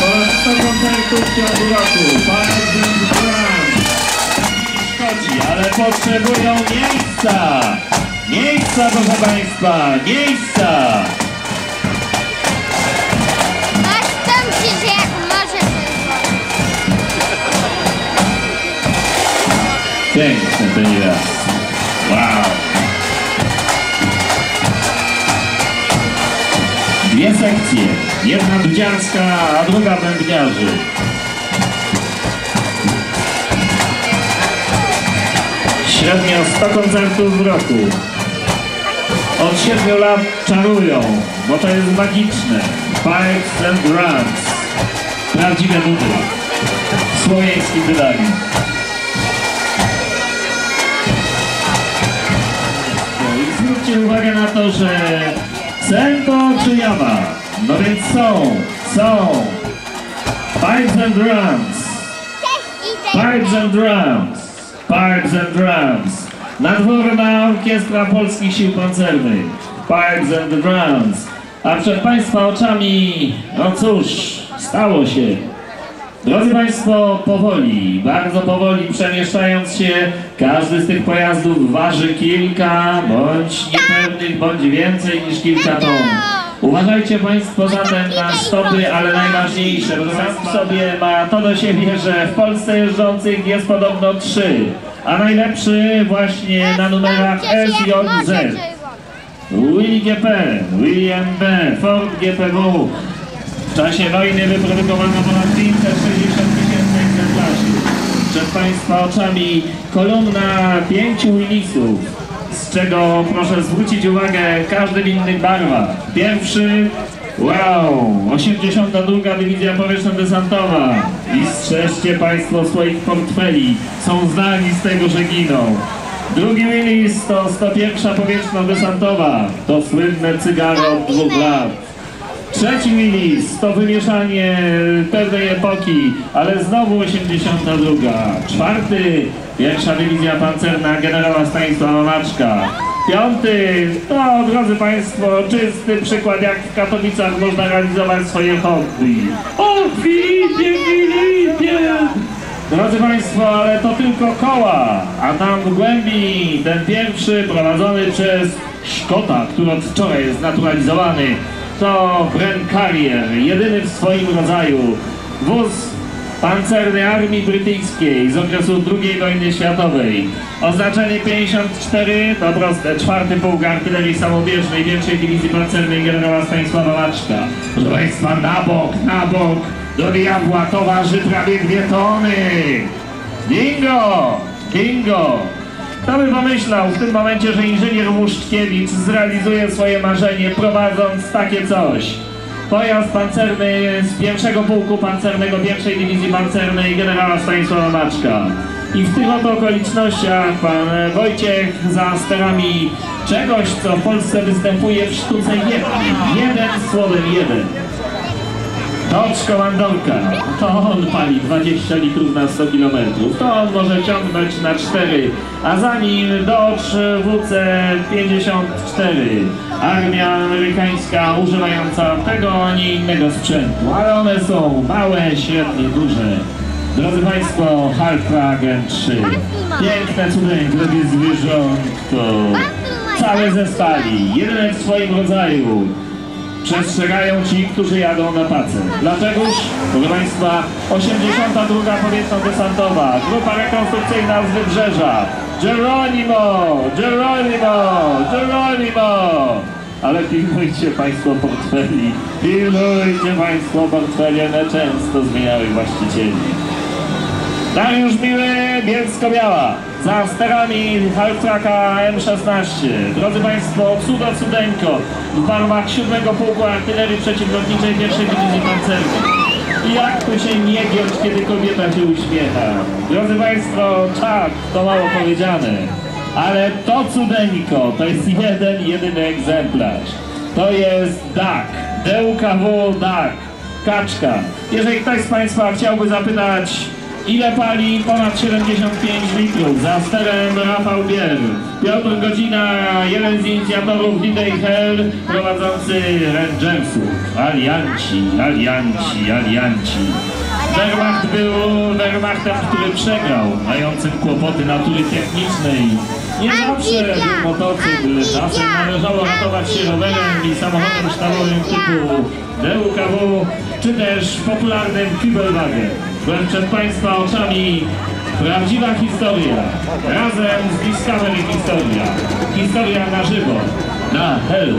100 koncertów. Pipes and Drums. Szkodzi, ale potrzebują miejsca. Miejsca, proszę Państwa, miejsca. Piękny ten. Sekcje. Jedna dudziarska, a druga bębniarzy. Średnio 100 koncertów w roku. Od 7 lat czarują, bo to jest magiczne. Pipes and drums. Prawdziwe nudy. W słowiańskim wydaniu. Zwróćcie uwagę na to, że sen to czy jawa? No więc są, są. Pipes and drums. Pipes and drums. Pipes and drums. Nadworna Orkiestra Polskich Sił Pancernych. Pipes and drums. A przed Państwa oczami, no cóż, stało się. Drodzy Państwo, powoli, bardzo powoli przemieszczając się, każdy z tych pojazdów waży kilka, bądź niepewnych, bądź więcej niż kilka ton. Uważajcie Państwo zatem na stopy, ale najważniejsze, bo sam sobie ma to do siebie, że w Polsce jeżdżących jest podobno trzy, a najlepszy właśnie na numerach SJZ. Willy GP, William B, Ford GPW. W czasie wojny wyprodukowano ponad 560 tysięcy egzemplarzy. Przed Państwa oczami kolumna pięciu Willisów, z czego proszę zwrócić uwagę każdy w innych barwach. Pierwszy, wow, 82. Dywizja Powietrzno-Desantowa. I strzeżcie Państwo swoich portfeli, są znani z tego, że giną. Drugi Willis to 101. Powietrzno-Desantowa, to słynne cygaro od dwóch lat. Trzeci Willis to wymieszanie pewnej epoki, ale znowu 82. Czwarty, pierwsza dywizja pancerna generała Stanisława Maczka. Piąty, to drodzy Państwo, czysty przykład jak w Katowicach można realizować swoje hobby. O, Filipie, Filipie! Drodzy Państwo, ale to tylko koła, a tam w głębi ten pierwszy prowadzony przez Szkota, który od wczoraj jest naturalizowany, to Bren Carrier, jedyny w swoim rodzaju. Wóz pancerny Armii Brytyjskiej z okresu II wojny światowej. Oznaczenie 54 to proste, czwarty pułk artylerii samobieżnej pierwszej dywizji pancernej generała Stanisława Maczka. Proszę Państwa, na bok, na bok, do diabła towarzy prawie dwie tony. Bingo! Bingo! Kto by pomyślał w tym momencie, że inżynier Łuszczkiewicz zrealizuje swoje marzenie prowadząc takie coś? Pojazd pancerny z pierwszego pułku pancernego pierwszej dywizji pancernej generała Stanisława Maczka. I w tych oto okolicznościach pan Wojciech za sterami czegoś, co w Polsce występuje w sztuce jednej. Jeden słowem jeden. Dodge Komandorka, to on pali 20 litrów na 100 km, to on może ciągnąć na 4, a za nim Dodge WC-54, armia amerykańska używająca tego, a nie innego sprzętu, ale one są małe, średnie, duże. Drodzy Państwo, Halfragen 3, piękne takie zwierzątko, całe ze stali, jedyne w swoim rodzaju, Przestrzegają ci, którzy jadą na pacę. Dlaczegóż, proszę Państwa, 82. Powietrzno-Desantowa, grupa rekonstrukcyjna z Wybrzeża, Geronimo, Geronimo, Geronimo! Ale pilnujcie Państwo portfeli, pilnujcie Państwo portfeli, one często zmieniały właścicieli. Dariusz Miły, Bielsko-Biała, za sterami Halftraka M16. Drodzy Państwo, cudo cudeńko, w barwach 7 Pułku Artylerii Przeciwlotniczej pierwszej Dywizji Pancernej. Jak tu się nie giąć, kiedy kobieta się uśmiecha? Drodzy Państwo, tak, to mało powiedziane. Ale to cudeńko, to jest jeden, jedyny egzemplarz. To jest DAK, DUKW DAK, kaczka. Jeżeli ktoś z Państwa chciałby zapytać, ile pali ponad 75 litrów, za sterem Rafał Biel, Piotr Godzina, jeden z inicjatorów DJ Hell, prowadzący Rangersów, alianci, alianci, alianci. Wehrmacht był Wehrmachtem, który przegrał, mającym kłopoty natury technicznej. Nie zawsze był motocykl, czasem należało ratować się rowerem i samochodem sztabowym typu DUKW, czy też popularnym Kübelwagen. Byłem przed Państwa oczami prawdziwa historia, razem z Discovery Historia. Historia na żywo, na Hell.